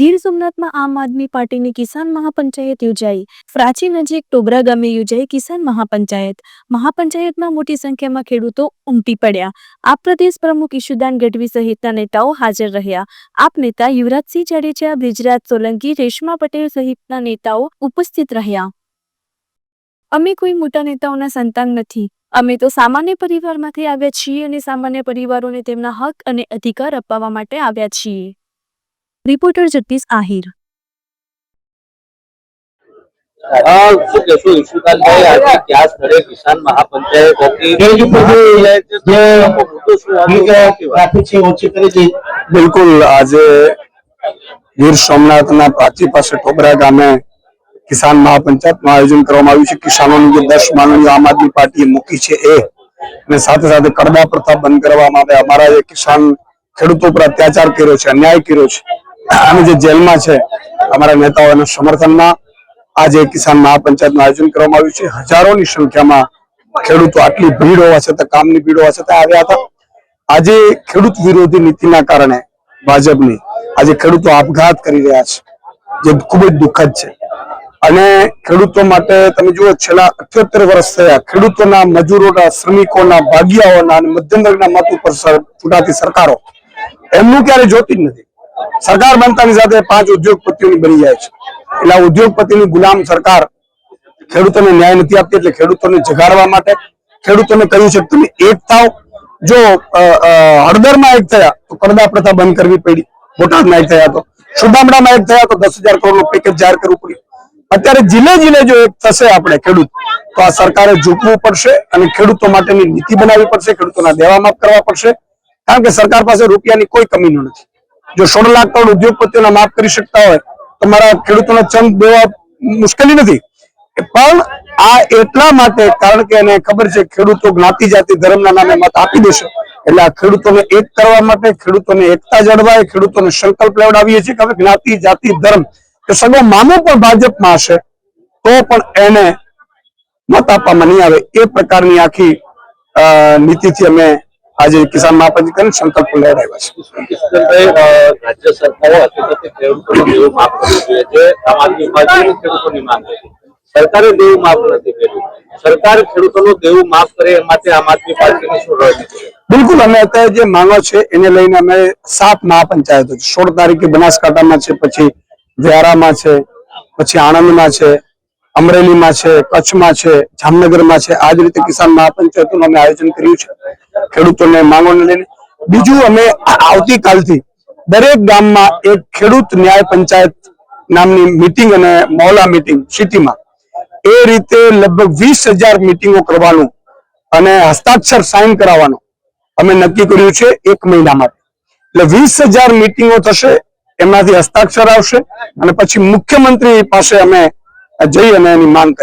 ગીર સોમનાથમાં આમ આદમી પાર્ટીની કિસાન મહાપંચાયત યોજાઈ. પ્રાચી નજીક ટોબરા ગામે યોજાઈ કિસાન મહાપંચાયત. મહાપંચાયતમાં મોટી સંખ્યામાં ખેડૂતો ઉમટી પડ્યા. આપ પ્રદેશ પ્રમુખ ઈશુદાન ગઢવી સહિતના નેતાઓ હાજર રહ્યા. આપ નેતા યુવરાજસિંહ જાડેજા, બ્રિજરાજ સોલંકી, રેશમા પટેલ સહિતના નેતાઓ ઉપસ્થિત રહ્યા. અમે કોઈ મોટા નેતાઓના સંતાન નથી. અમે તો સામાન્ય પરિવારમાંથી આવ્યા છીએ અને સામાન્ય પરિવારોને તેમના હક અને અધિકાર અપાવવા માટે આવ્યા છીએ. રિપોર્ટર જગદીશ આહિર બિલકુલ આજે ગીર સોમનાથના પ્રાચી પાસે ટોબરા ગામે કિસાન મહાપંચાયતનું આયોજન કરવામાં આવ્યું છે. કિસાનોની જે દસ માંગણીઓ આમ આદમી પાર્ટીએ મૂકી છે એ અને સાથે સાથે કડદા પ્રથા બંધ કરવામાં આવે. અમારા જે કિસાન ખેડૂતો પર અત્યાચાર કર્યો છે અન્યાય કર્યો છે. અને જે જેલમાં છે, અમારા નેતાઓના સમર્થનમાં આજે કિસાન મહાપંચાયતનું આયોજન કરવામાં આવ્યું છે. હજારોની સંખ્યામાં ખેડૂતો આટલી ભીડ હોવા છતાં, કામની ભીડ હોવા છતાં આવ્યા હતા. આજે ખેડૂત વિરોધી નીતિના કારણે ભાજપની આજે ખેડૂતો આપઘાત કરી રહ્યા છે, જે ખૂબ જ દુઃખદ છે. અને ખેડૂતો માટે તમે જુઓ, છેલ્લા અઠ્યોતેર વર્ષ થયા ખેડૂતોના મજૂરોના, શ્રમિકોના, ભાગિયાઓના અને મધ્યમ વર્ગના મત ઉપર ચૂંટાતી સરકારો એમનું ક્યારે જોતી જ નથી. સરકાર બનતાની સાથે પાંચ ઉદ્યોગપતિઓની બની જાય છે. એટલે આ ઉદ્યોગપતિની ગુલામ સરકાર ખેડૂતોને ન્યાય નથી આપતી, એટલે ખેડૂતોને જગાડવા માટે, ખેડૂતોને કહ્યું છે તમે એક થાવ. જો હળદરમાં એક થયા, તો કરદા પ્રથા બંધ કરવી પડી. બોટાદમાં એક થયા તો. સુદામડામાં એક થયા તો દસ હજાર કરોડનું પેકેજ જાહેર કરવું પડ્યું. અત્યારે જિલ્લે જિલ્લે જો એક થશે આપણે ખેડૂત, તો આ સરકારે ઝૂકવું પડશે અને ખેડૂતો માટેની નીતિ બનાવવી પડશે, ખેડૂતોના દેવા માફ કરવા પડશે. કારણ કે સરકાર પાસે રૂપિયાની કોઈ કમી નથી. જો સોળ લાખ કરોડ ઉદ્યોગપતિઓના માફ કરી શકતા હોય, તો મારા ખેડૂતોને ચંગ દેવા મુશ્કેલી નથી. પણ આ એટલા માટે, કારણ કે એને ખબર છે, ખેડૂતો જ્ઞાતિ જાતિ ધર્મના નામે મત આપી દેશે. એટલે આ ખેડૂતોને એક કરવા માટે, ખેડૂતોને એકતા જળવાય, ખેડૂતોને સંકલ્પ લેવડાવીએ છીએ કે જ્ઞાતિ જાતિ ધર્મ કે સગો મામો પણ ભાજપમાં હશે, તો પણ એને મત આપવામાં નહીં આવે. એ પ્રકારની આખી નીતિથી અમે આજે કિસાન મહાપંચ કરીને સંકલ્પ લેવડાવ્યા છે. રાજ્ય સરકારે દેવું માફ સરકારે દેવું નથી કર્યું. સરકાર ખેડૂતોનું દેવું માફ કરે એ માટે આમ આદમી પાર્ટીની શું રણનીતિ છે? બિલકુલ અમે અત્યારે જે માંગો છે એને લઈને અમે સાત મહાપંચાયતો સોળ તારીખે બનાસકાંઠામાં છે પછી વ્યારામાં છે પછી આણંદમાં છે અમરેલીમાં છે કચ્છમાં છે જામનગરમાં છે. આ જ રીતે કિસાન મહાપંચાયતોનું અમે આયોજન કર્યું છે. ખેડૂતોને માંગોને લઈને બીજું અમે આવતીકાલથી દરેક ગામમાં એક ખેડૂત ન્યાય પંચાયત નામની મિટિંગ અને મહોલા મિટિંગ સિટીમાં. એ રીતે લગભગ વીસ મિટિંગો કરવાનું અને હસ્તાક્ષર સાઇન કરાવવાનું અમે નક્કી કર્યું છે એક મહિના માટે. એટલે વીસ હજાર મિટિંગો થશે એમનાથી હસ્તાક્ષર આવશે અને પછી મુખ્યમંત્રી પાસે અમે જઈ અને એની માંગ